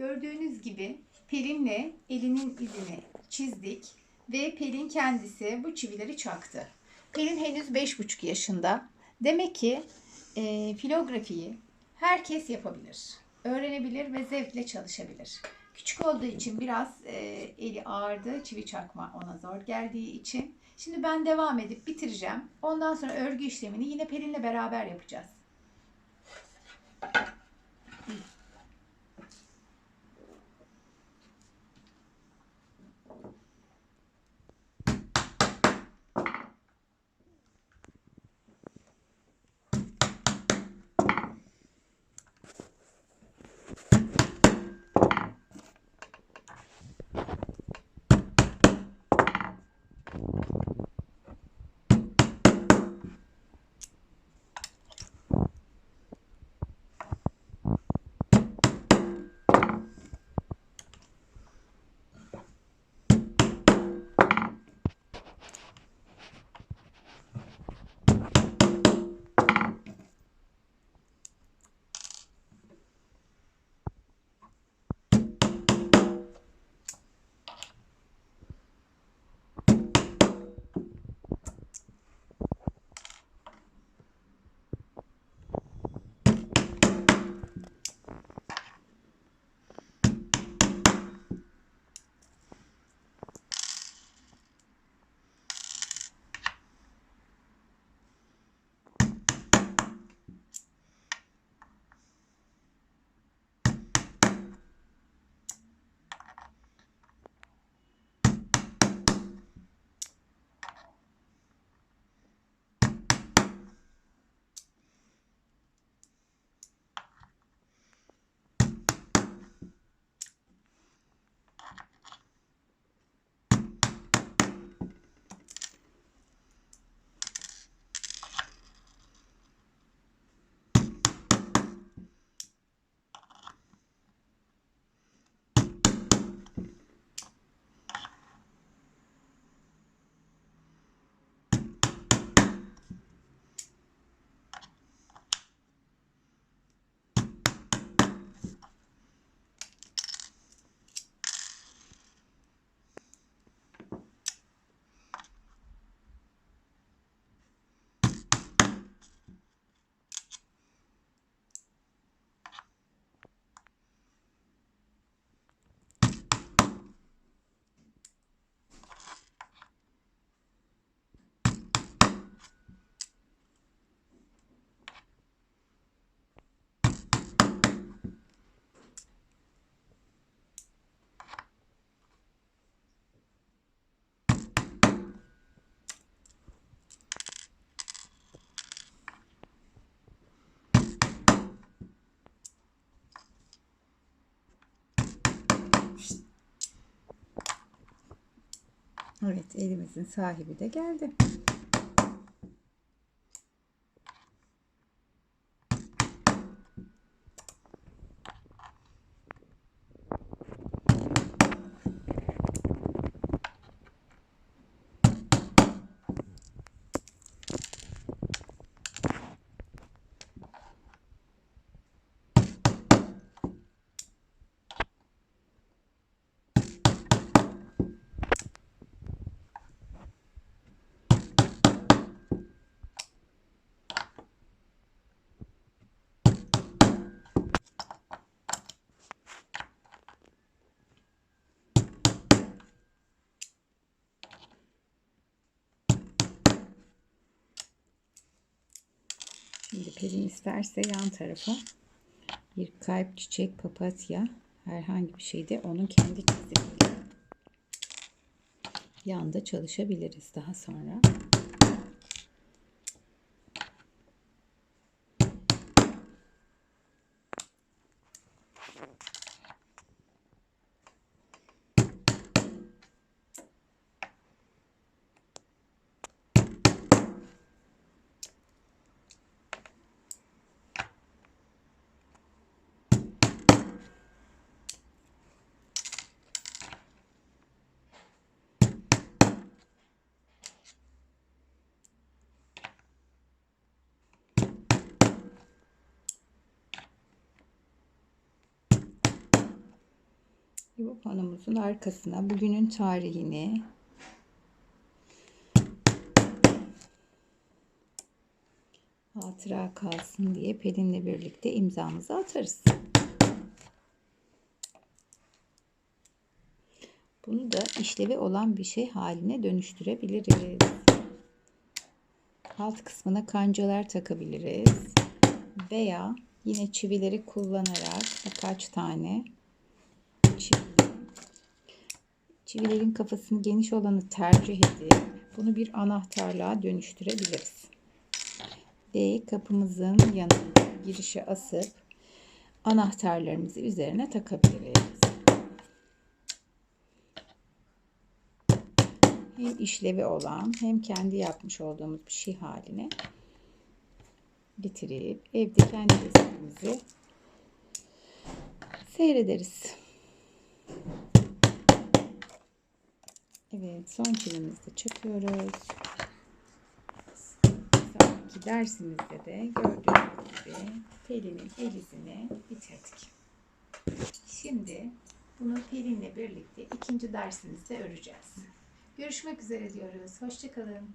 Gördüğünüz gibi Pelin'le elinin izini çizdik ve Pelin kendisi bu çivileri çaktı. Pelin henüz 5,5 yaşında. Demek ki e, filografiyi herkes yapabilir. Öğrenebilir ve zevkle çalışabilir. Küçük olduğu için biraz e, eli ağırdı. Çivi çakma ona zor geldiği için. Şimdi ben devam edip bitireceğim. Ondan sonra örgü işlemini yine Pelin'le beraber yapacağız. Evet elimizin sahibi de geldi. Şimdi Pelin isterse yan tarafa bir kalp, çiçek, papatya herhangi bir şeyde onun kendi çizimiyle yanda çalışabiliriz daha sonra. Panomuzun arkasına bugünün tarihini hatıra kalsın diye Pelin'le birlikte imzamızı atarız. Bunu da işlevi olan bir şey haline dönüştürebiliriz. Alt kısmına kancalar takabiliriz. Veya yine çivileri kullanarak birkaç tane çivilerin kafasını geniş olanı tercih edip bunu bir anahtarlığa dönüştürebiliriz. Ve kapımızın yanına girişe asıp anahtarlarımızı üzerine takabiliriz. hem işlevi olan hem kendi yapmış olduğumuz bir şey haline getirip evde kendi resimimizi seyrederiz. Evet son çivimizi de çakıyoruz. Sonraki dersimizde de gördüğünüz gibi Pelin'in el izini bitirdik. Şimdi bunu Pelin'le birlikte ikinci dersimizde öreceğiz. Görüşmek üzere diyoruz. Hoşçakalın.